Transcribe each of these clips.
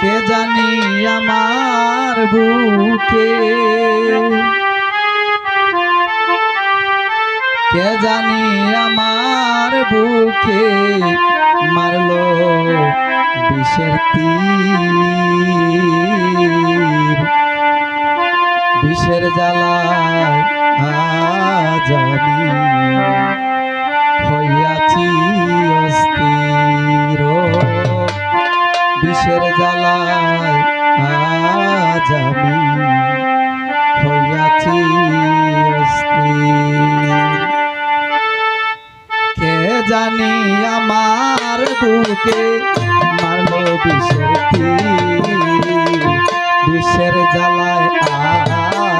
কে জানি আমার বুকে। কে জানি আমার বুকে মারলো বিষের তীর। বিষের জ্বালায় আজ আমি বিষের জ্বালায় হইয়াছি কে জানি আমার বুকে মারলো বিষের বিষের জ্বালায় আজ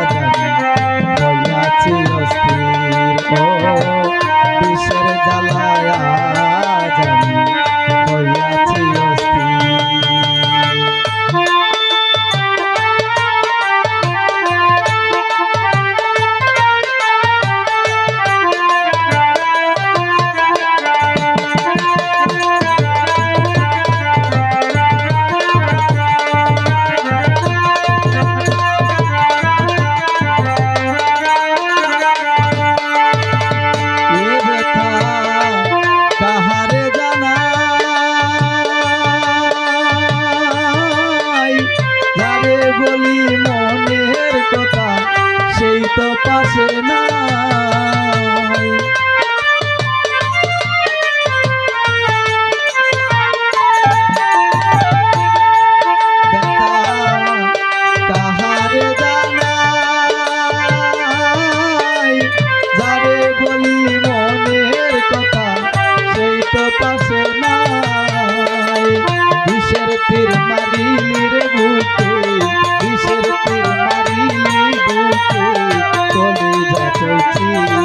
যাচ্ছি বিষের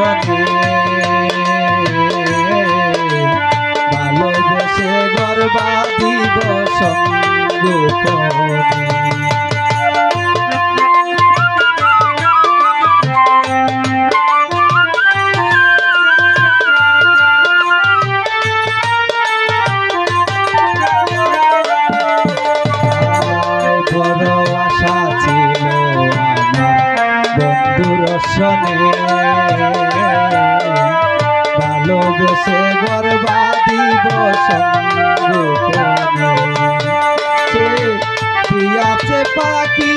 সনে ভালোবেসে গর্বা দিব ভালোবেসে গর্বা দিব সঙ্গোপনে সে আছে পাখি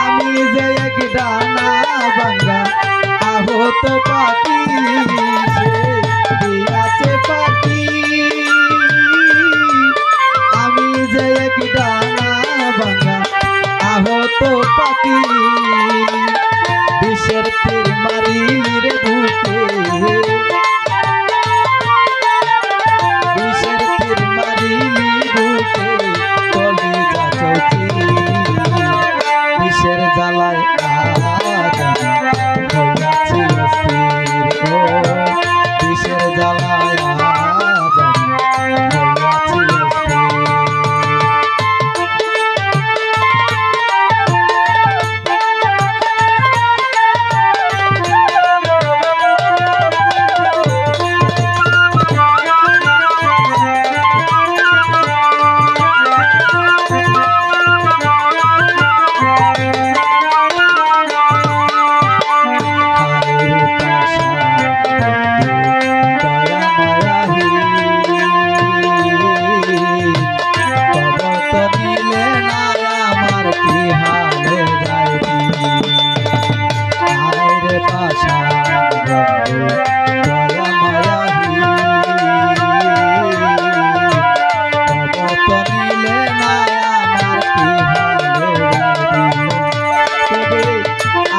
আমি যে এক ডানা বাংলা আহত পাখি আছে পাখি আমি যে এক তীর মারিলি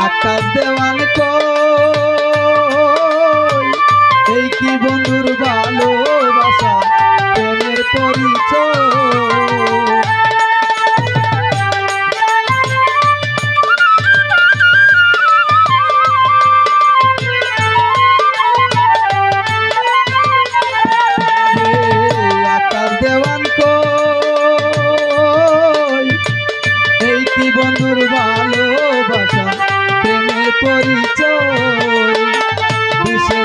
আকাশ দেওয়াল এই কি বন্ধুর ভালোবাসা প্রেমের পরিচয়?